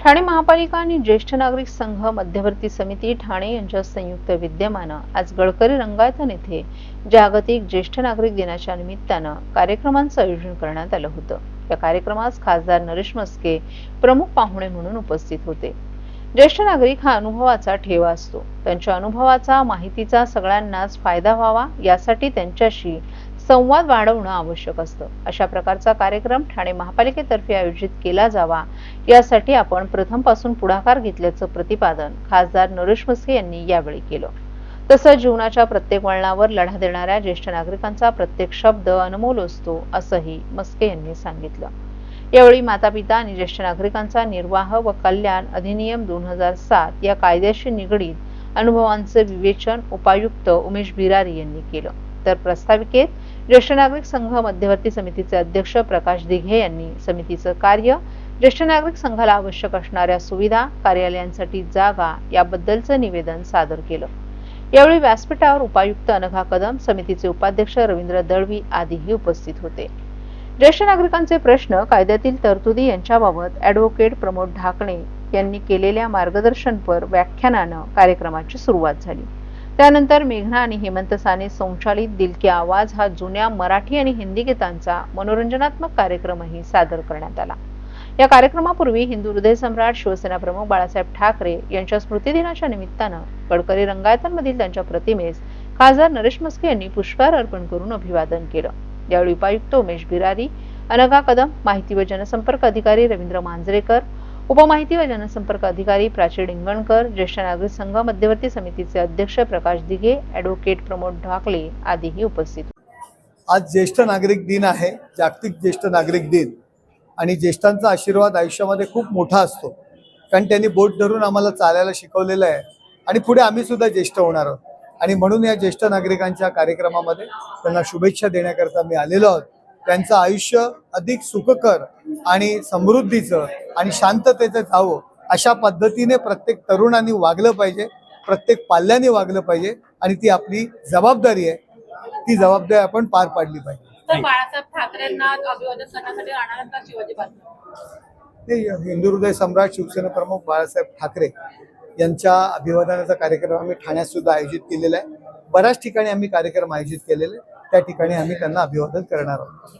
ठाणे महापालिका आणि ज्येष्ठ नागरिक संघ मध्यवर्ती समिती ठाणे यांच्या संयुक्त विद्यमानं आज गडकरी रंगायतन येथे जागतिक ज्येष्ठ नागरिक दिनाच्या निमित्तानं कार्यक्रमांचं आयोजन करण्यात आलं होतं. या कार्यक्रमास खासदार नरेश मस्के प्रमुख पाहुणे म्हणून उपस्थित होते. ज्येष्ठ नागरिक हा अनुभवाचा ठेवा असतो. त्यांच्या अनुभवाचा माहितीचा सगळ्यांनाच फायदा व्हावा यासाठी त्यांच्याशी संवाद वाढवणं आवश्यक असतं. अशा प्रकारचा कार्यक्रम ठाणे महापालिकेतर्फे आयोजित केला जावा. यासाठी आपण प्रथमपासून पुढाकार घेतल्याचं प्रतिपादन खासदार नरेश मस्के यांनी यावेळी केलं. तसंच जीवनाच्या प्रत्येक वळणावर लढा देणाऱ्या ज्येष्ठ नागरिकांचा प्रत्येक शब्द अनमोल असतो असंही मस्के यांनी सांगितलं. यावेळी माता पिता आणि ज्येष्ठ नागरिकांचा निर्वाह व कल्याण अधिनियम दोन हजार सात या कायद्याशी निगडीत अनुभवांचे विवेचन उपायुक्त उमेश बिरारी यांनी केलं. तर प्रस्ताविकेत ज्येष्ठ नागरिक संघ मध्यवर्ती समितीचे अध्यक्ष प्रकाश दिघे यांनी समितीचं कार्य ज्येष्ठ नागरिक संघाला आवश्यक असणाऱ्या सुविधा कार्यालयांसाठी जागा याबद्दलचं निवेदन सादर केलं. यावेळी व्यासपीठावर उपायुक्त अनघा कदम समितीचे उपाध्यक्ष रवींद्र दळवी आदीही उपस्थित होते. ज्येष्ठ नागरिकांचे प्रश्न कायद्यातील तरतुदी यांच्याबाबत ॲडव्होकेट प्रमोद ढाकणे यांनी केलेल्या मार्गदर्शनपर व्याख्यानानं कार्यक्रमाची सुरुवात झाली. त्यानंतर मेघना आणि हेमंत साने संचालित दिलकी आवाज हा जुन्या मराठी आणि हिंदी गीतांचा मनोरंजनात्मक कार्यक्रमही सादर करण्यात आला. या कार्यक्रमापूर्वी हिंदू हृदय सम्राट शिवसेना प्रमुख बाळासाहेब ठाकरे यांच्या स्मृतिदिनाच्या निमित्तानं गडकरी रंगायतांमधील त्यांच्या प्रतिमेस खासदार नरेश मस्के यांनी पुष्पहार अर्पण करून अभिवादन केलं. यावेळी उपायुक्त उमेश बिरारी अनघा कदम माहिती व जनसंपर्क अधिकारी रवींद्र मांजरेकर उपमाहिती व जनसंपर्क अधिकारी प्राची डिंगणकर ज्येष्ठ नागरिक संघ मध्यवर्ती समितीचे अध्यक्ष प्रकाश दिघे ॲडव्होकेट प्रमोद ढाकले आदीही उपस्थित आज ज्येष्ठ नागरिक दिन आहे जागतिक ज्येष्ठ नागरिक दिन. आणि ज्येष्ठांचा आशीर्वाद आयुष्यामध्ये खूप मोठा असतो. कारण त्यांनी बोट धरून आम्हाला चालायला शिकवलेलं आहे. आणि पुढे आम्ही सुद्धा ज्येष्ठ होणार आहोत. आणि म्हणून या ज्येष्ठ नागरिकांच्या कार्यक्रमामध्ये त्यांना शुभेच्छा देण्याकरता मी आलेलो आहोत. त्यांचं आयुष्य अधिक सुखकर आणि समृद्धीचं आणि शांततेचं जावं अशा पद्धतीने प्रत्येक तरुणांनी वागलं पाहिजे प्रत्येक पाल्यांनी वागलं पाहिजे आणि ती आपली जबाबदारी आहे. ती जबाबदारी आपण पार पाडली पाहिजे. ते हिंदू हृदय सम्राट शिवसेना प्रमुख बाळासाहेब ठाकरे यांच्या अभिवादनाचा कार्यक्रम आम्ही ठाण्यात सुद्धा आयोजित केलेला आहे. बऱ्याच ठिकाणी आम्ही कार्यक्रम आयोजित केलेले. त्या ठिकाणी आम्ही त्यांना अभिवादन करणार आहोत.